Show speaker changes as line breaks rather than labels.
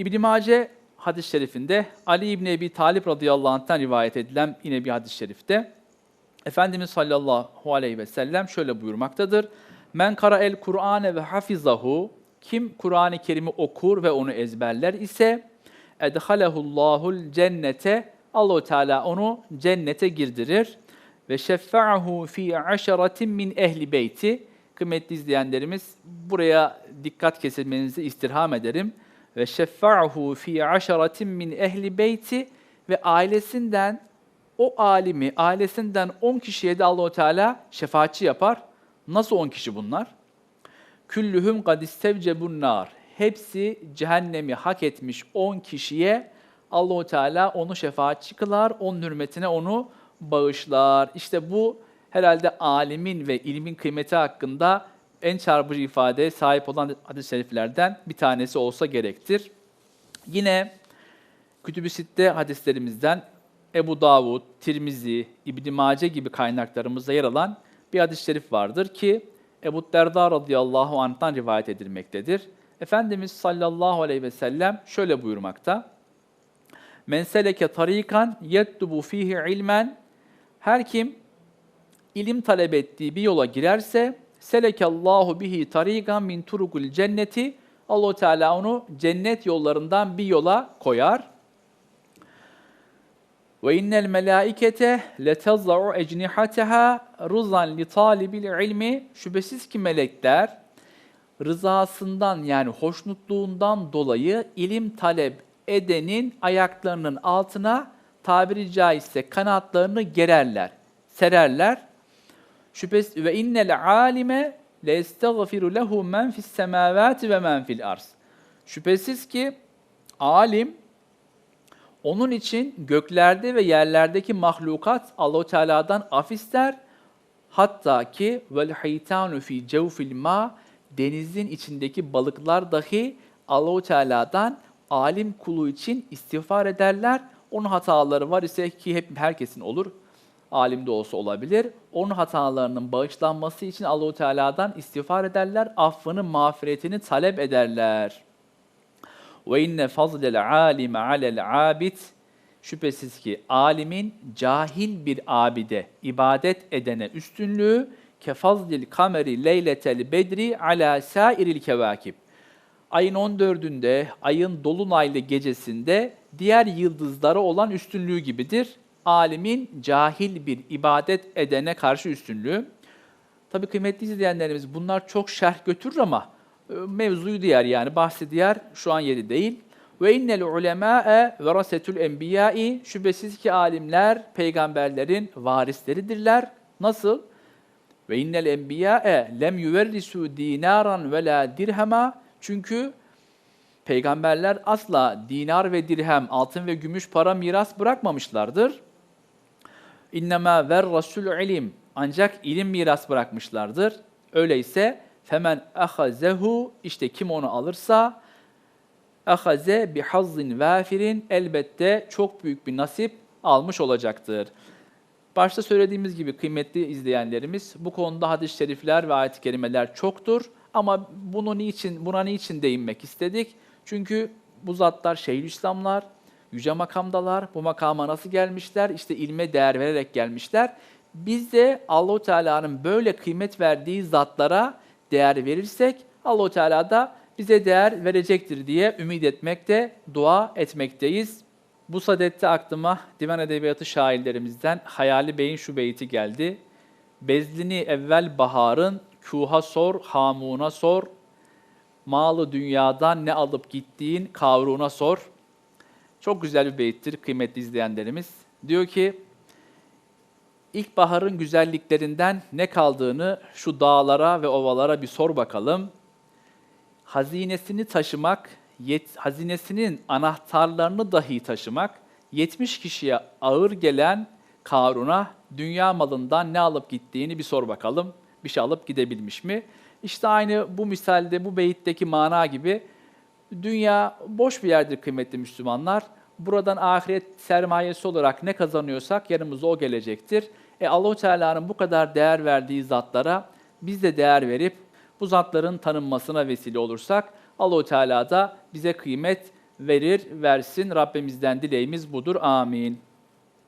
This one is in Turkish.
İbn Mace hadis-i şerifinde Ali İbni Ebi Talip radıyallahu anh'tan rivayet edilen yine bir hadis-i şerifte Efendimiz sallallahu aleyhi ve sellem şöyle buyurmaktadır. Men kara el Kur'ane ve hafizahu kim Kur'an-ı Kerim'i okur ve onu ezberler ise edhalehullahul cennete Allahu Teala onu cennete girdirir ve şeffa'ahu fi aşaratin min ehli beyti kıymetli izleyenlerimiz buraya dikkat kesilmenizi istirham ederim ve şeffa'ahu fi aşaratin min ehli beyti ve ailesinden o alimi ailesinden 10 kişiye de Allahu Teala şefaatçi yapar. Nasıl 10 kişi bunlar? Küllühüm kad istevcebun nar. Hepsi cehennemi hak etmiş 10 kişiye Allahu Teala onu şefaatçi kılar, onun hürmetine onu bağışlar. İşte bu herhalde alimin ve ilmin kıymeti hakkında en çarpıcı ifadeye sahip olan hadis-i şeriflerden bir tanesi olsa gerektir. Yine Kütüb-i Sitte hadislerimizden Ebu Davud, Tirmizi, İbn Mace gibi kaynaklarımızda yer alan bir hadis-i şerif vardır ki Ebu Derda radıyallahu anh'tan rivayet edilmektedir. Efendimiz sallallahu aleyhi ve sellem şöyle buyurmakta. Men seleke tarikan yettubu fihi ilmen her kim ilim talep ettiği bir yola girerse selekallahu bihi tarikan min turukul cenneti Allahu Teala onu cennet yollarından bir yola koyar. Ve innel melaikete letezau ecnihateha rızan li talibil ilmi şüphesiz ki melekler rızasından yani hoşnutluğundan dolayı ilim talep edenin ayaklarının altına tabiri caizse kanatlarını gererler, sererler. Şüphesiz ve innel alime le estağfiru lehu men fis semavati ve men fil arz. Şüphesiz ki alim onun için göklerde ve yerlerdeki mahlukat Allahu Teala'dan af ister. Hatta ki vel haytanu fi cevfil ma denizin içindeki balıklar dahi Allahu Teala'dan alim kulu için istiğfar ederler. Onun hataları var ise ki hep herkesin olur. Alim de olsa olabilir. Onun hatalarının bağışlanması için Allahu Teala'dan istiğfar ederler. Affını, mağfiretini talep ederler. Ve inne fazlel alime alel abid şüphesiz ki alimin cahil bir abide ibadet edene üstünlüğü kefazlil kameri leyletel bedri ala sairil kevakib. Ayın 14'ünde, ayın dolunaylı gecesinde diğer yıldızlara olan üstünlüğü gibidir. Alimin cahil bir ibadet edene karşı üstünlüğü. Tabii kıymetli izleyenlerimiz bunlar çok şerh götürür ama e, mevzuyu diğer yani bahsi şu an yeri değil. Ve innel ulemâe verasetül enbiyâi şüphesiz ki alimler peygamberlerin varisleridirler. Nasıl? Ve innel enbiyâe lem yuverrisu dinaran ve la dirhema çünkü peygamberler asla dinar ve dirhem, altın ve gümüş para miras bırakmamışlardır. İnnemâ ver rasul ilim ancak ilim miras bırakmışlardır. Öyleyse femen ahazehu işte kim onu alırsa ahaze bi hazzin vafirin elbette çok büyük bir nasip almış olacaktır. Başta söylediğimiz gibi kıymetli izleyenlerimiz bu konuda hadis-i şerifler ve ayet-i kerimeler çoktur. Ama bunu niçin, buna niçin değinmek istedik? Çünkü bu zatlar Şeyhülislamlar, yüce makamdalar. Bu makama nasıl gelmişler? İşte ilme değer vererek gelmişler. Biz de Allahu Teala'nın böyle kıymet verdiği zatlara değer verirsek Allahu Teala da bize değer verecektir diye ümit etmekte, dua etmekteyiz. Bu sadette aklıma divan edebiyatı şairlerimizden Hayali Bey'in şu beyti geldi. Bezlini evvel baharın, kuha sor, hamuna sor, malı dünyadan ne alıp gittiğin kavruna sor. Çok güzel bir beyittir kıymetli izleyenlerimiz. Diyor ki, İlkbaharın güzelliklerinden ne kaldığını şu dağlara ve ovalara bir sor bakalım. Hazinesini taşımak, yet, hazinesinin anahtarlarını dahi taşımak, 70 kişiye ağır gelen Karun'a dünya malından ne alıp gittiğini bir sor bakalım. Bir şey alıp gidebilmiş mi? İşte aynı bu misalde, bu beyitteki mana gibi dünya boş bir yerdir kıymetli Müslümanlar. Buradan ahiret sermayesi olarak ne kazanıyorsak yanımıza o gelecektir. E Allahu Teala'nın bu kadar değer verdiği zatlara biz de değer verip bu zatların tanınmasına vesile olursak Allahu Teala da bize kıymet verir, versin. Rabbimizden dileğimiz budur. Amin.